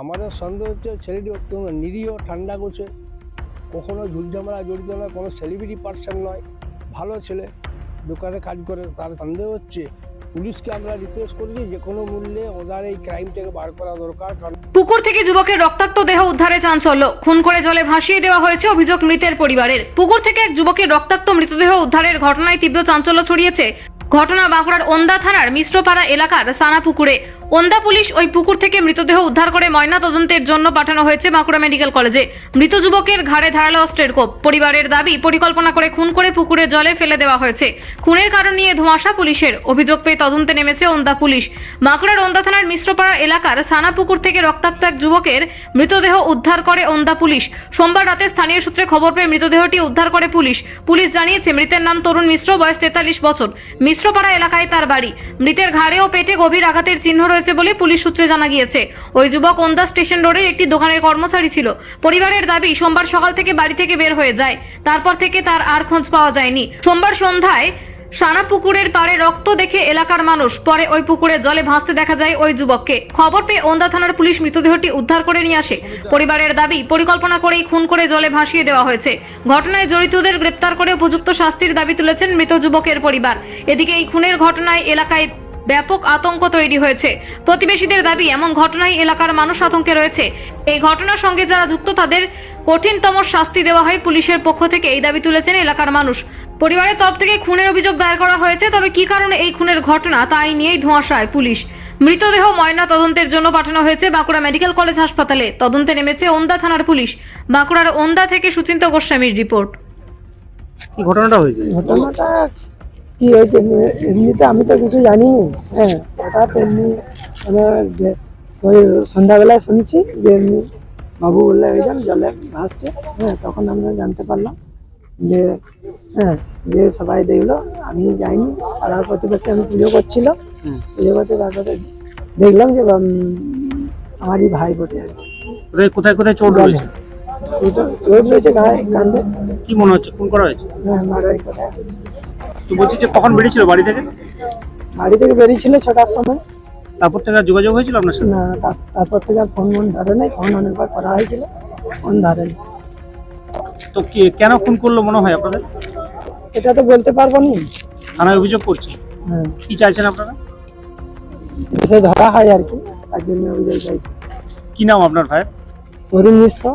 আমাদের সন্দেহ হচ্ছে ছেলেটি অত্যন্ত নিরীহ, ঠান্ডা গোছে। কখনো ঝুটঝামেলা জড়িত নয় কোনো সেলিব্রিটি পার্সন নয়। ভালো ছেলে, দোকানে কাজ করে। তার সন্দেহ হচ্ছে পুলিশকে আমরা রিকোয়েস্ট করেছি যে কোনো মূল্যে ওনার এই ক্রাইমটাকে বার করা দরকার। কারণ পুকুর থেকে যুবকের রক্তাক্ত দেহ উদ্ধারে চাঞ্চল্য। খুন করে জলে ভাসিয়ে দেওয়া হয়েছে অভিযোগ মৃতের পরিবারের। পুকুর থেকে এক যুবকের রক্তাক্ত মৃতদেহ উদ্ধারের ঘটনায় তীব্র চাঞ্চল্য ছড়িয়েছে। ঘটনা বাঁকুড়ার ওন্দা থানার মিশ্রপাড়া এলাকার সানা পুকুরে ওন্দা পুলিশ ওই পুকুর থেকে মৃতদেহ উদ্ধার করে ময়না তদন্তের জন্য পাঠানো হয়েছে বাঁকুড়া মেডিকেল কলেজে। মৃত যুবকের ঘাড়ে ধারালো অস্ত্রের কোপ। পরিবারের দাবি, পরিকল্পনা করে খুন করে পুকুরে জলে ফেলে দেওয়া হয়েছে। খুনের কারণ নিয়ে ধোঁয়াশা পুলিশের অভিযোগ পেয়ে তদন্তে নেমেছে ওন্দা পুলিশ। বাঁকুড়ার ওন্দা থানার মিশ্রপাড়া এলাকার সানা পুকুর থেকে রক্তাক্ত এক যুবকের মৃতদেহ উদ্ধার করে ওন্দা পুলিশ। সোমবার রাতে স্থানীয় সূত্রে খবর পেয়ে মৃতদেহটি উদ্ধার করে পুলিশ। পুলিশ জানিয়েছে, মৃতের নাম তরুণ মিশ্র, বয়স তেতাল্লিশ বছর। মিশ্রপাড়া এলাকায় তার বাড়ি। মৃতের ঘাড়ে ও পেটে গভীর আঘাতের চিহ্ন রয়েছে। বলে পুলিশ সূত্রে জানা গিয়েছে। ওই যুবক ওন্দা স্টেশন রোডের একটি দোকানের কর্মচারী ছিল। পরিবারের দাবি, সোমবার সকাল থেকে বাড়ি থেকে বের হয়ে যায়। তারপর থেকে তার আর খোঁজ পাওয়া যায়নি। সোমবার সন্ধ্যায় সানা পুকুরের পাড়ে রক্ত দেখে এলাকার মানুষ পরে ওই পুকুরে জলে ভাসতে দেখা যায় ওই যুবককে। খবর পেয়ে ওন্দা থানার পুলিশ মৃতদেহটি উদ্ধার করে নিয়ে আসে। পরিবারের দাবি, পরিকল্পনা করেই খুন করে জলে ভাসিয়ে দেওয়া হয়েছে। ঘটনায় জড়িতদের গ্রেপ্তার করে উপযুক্ত শাস্তির দাবি তুলেছেন মৃত যুবকের পরিবার। এদিকে এই খুনের ঘটনায় এলাকায় ব্যাপক আতঙ্ক তৈরি হয়েছে। প্রতিবেশীদের দাবি এমন ঘটনায় এলাকার মানুষ আতঙ্কে রয়েছে। এই ঘটনার সঙ্গে যারা যুক্ত তাদের কঠিনতম শাস্তি দেওয়া হয় পুলিশের পক্ষ থেকে এই দাবি তুলেছেন এলাকার মানুষ। পরিবারের তরফ থেকে খুনের অভিযোগ দায়ের করা হয়েছে তবে কি কারণে এই খুনের ঘটনা তাই নিয়েই ধোঁয়াশায় পুলিশ। মৃতদেহ ময়না তদন্তের জন্য পাঠানো হয়েছে বাঁকুড়া মেডিকেল কলেজ হাসপাতালে। তদন্তে নেমেছে ওন্দা থানার পুলিশ। বাঁকুড়ার ওন্দা থেকে সুচিন্ত গোস্বামীর রিপোর্ট। ঘটনাটা হয়েছে? ঘটনাটা কি হয়েছে? এমনিতে আমি তো কিছু জানিনি। হ্যাঁ হঠাৎ এমনি মানে ওই সন্ধ্যাবেলায় শুনছি যে এমনি বাবু বললে একজন জলে ভাসছে। হ্যাঁ তখন আমরা জানতে পারলাম যে হ্যাঁ যে সবাই দেখল আমি যাইনি। পাড়ার প্রতিবেশী আমি পুজো করছিল। পুজো করতে তারপরে দেখলাম যে আমারই ভাই বটে আর কি। কোথায় কোথায় কোথায় চোট রয়েছে? ওটা- চোট রয়েছে গায়ে কান্দে কি মনে হচ্ছে? খুন করা হয়েছে? হ্যাঁ মারারি করে হয়েছে। তো বলছি যে কখন বেরিয়েছিল বাড়ি থেকে? বাড়ি থেকে বেরিয়েছিল ছটার সময়। তারপর থেকে আর যোগাযোগ হয়েছিল আপনার সাথে? না তা- তারপর থেকে আর ফোন মন ধরে নাই ফোন অনেকবার করা হয়েছিল ফোন ধরেনি তো কি কেন খুন করল মনে হয় আপনাদের? সেটা তো বলতে পারব নি। থানায় অভিযোগ করছে। হ্যাঁ। কি চাইছেন আপনারা? সে ধরা হয় আর কি তার জন্য অভিযোগ চাইছি। কি নাম আপনার ভাইয়ের? তরুণ মিশ্র।